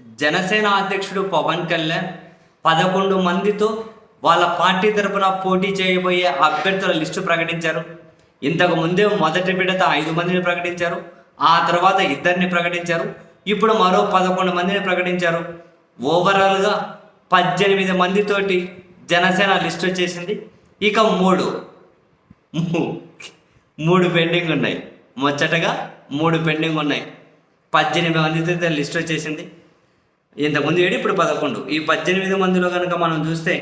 జనసేన అధ్యక్షుడు పవన్ కళ్యాణ్ పదకొండు మందితో వాళ్ళ పార్టీ తరపున పోటీ చేయబోయే అభ్యర్థుల లిస్టు ప్రకటించారు. ఇంతకు ముందే మొదటి విడత ఐదు మందిని ప్రకటించారు. ఆ తర్వాత ఇద్దరిని ప్రకటించారు. ఇప్పుడు మరో పదకొండు మందిని ప్రకటించారు. ఓవరాల్గా పద్దెనిమిది మందితోటి జనసేన లిస్ట్ వచ్చేసింది. ఇక మూడు. మూ- మూడు పెండింగ్ ఉన్నాయి. ముచ్చటగా మూడు పెండింగ్ ఉన్నాయి. పద్దెనిమిది మందితో లిస్ట్ వచ్చేసింది. ఇంతకుముందు ఏడు ఇప్పుడు పదకొండు. ఈ పద్దెనిమిది మందిలో కనుక మనం చూస్తే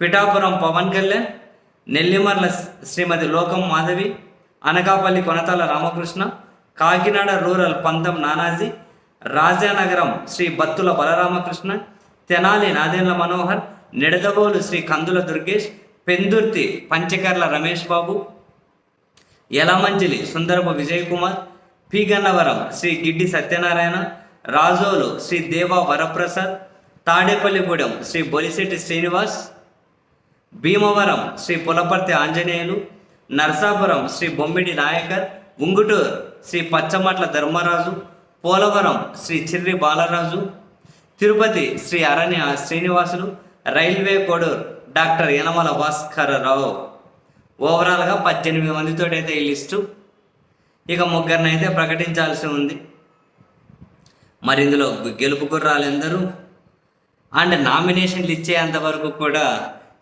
పిఠాపురం పవన్ కళ్యాణ్ నెల్లిమర్ల శ్రీమతి లోకం మాధవి అనకాపల్లి కొనతాల రామకృష్ణ కాకినాడ రూరల్ పంతం నానాజీ రాజానగరం శ్రీ బత్తుల బలరామకృష్ణ తెనాలి నాదేండ్ల మనోహర్ నిడదవోలు శ్రీ కందుల దుర్గేష్ పెందుర్తి పంచకర్ల రమేష్ బాబు యలమంచిలి సుందరపు విజయ్ కుమార్ పీగన్నవరం శ్రీ గిడ్డి సత్యనారాయణ రాజోలు శ్రీ దేవ వరప్రసాద్ తాడేపల్లిగూడెం శ్రీ బొలిశెట్టి శ్రీనివాస్ భీమవరం శ్రీ పులపర్తి ఆంజనేయులు నర్సాపురం శ్రీ బొమ్మిడి నాయకర్ ఉంగుటూరు శ్రీ పచ్చమట్ల ధర్మరాజు పోలవరం శ్రీ చిర్రి బాలరాజు తిరుపతి శ్రీ అరణ్య శ్రీనివాసులు రైల్వే కోడూరు డాక్టర్ యనమల భాస్కరరావు. ఓవరాల్గా పద్దెనిమిది మందితో అయితే ఈ లిస్టు. ఇక ముగ్గురిని అయితే ప్రకటించాల్సి ఉంది. మరి ఇందులో గెలుపు గుర్రాలు ఎందరూ అండ్ నామినేషన్లు ఇచ్చేంత వరకు కూడా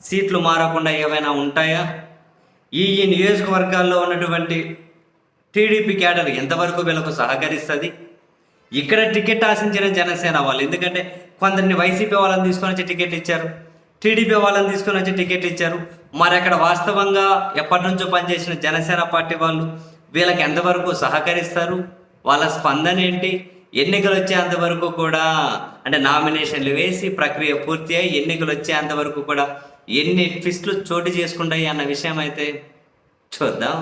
సీట్లు మారకుండా ఏవైనా ఉంటాయా? ఈ ఈ నియోజకవర్గాల్లో ఉన్నటువంటి టీడీపీ క్యాడర్ ఎంతవరకు వీళ్ళకు సహకరిస్తుంది? ఇక్కడ టికెట్ ఆశించిన జనసేన వాళ్ళు ఎందుకంటే కొందరిని వైసీపీ వాళ్ళని తీసుకొని వచ్చి టికెట్ ఇచ్చారు టీడీపీ వాళ్ళని తీసుకొని వచ్చి టికెట్ ఇచ్చారు. మరి అక్కడ వాస్తవంగా ఎప్పటి నుంచో పనిచేసిన జనసేన పార్టీ వాళ్ళు వీళ్ళకి ఎంతవరకు సహకరిస్తారు? వాళ్ళ స్పందన ఏంటి? ఎన్నికలు వచ్చేంత వరకు కూడా అంటే నామినేషన్లు వేసి ప్రక్రియ పూర్తి అయ్యి ఎన్నికలు వచ్చేంత వరకు కూడా ఎన్ని ట్విస్ట్లు చోటు చేసుకుంటాయి అన్న విషయం అయితే చూద్దాం.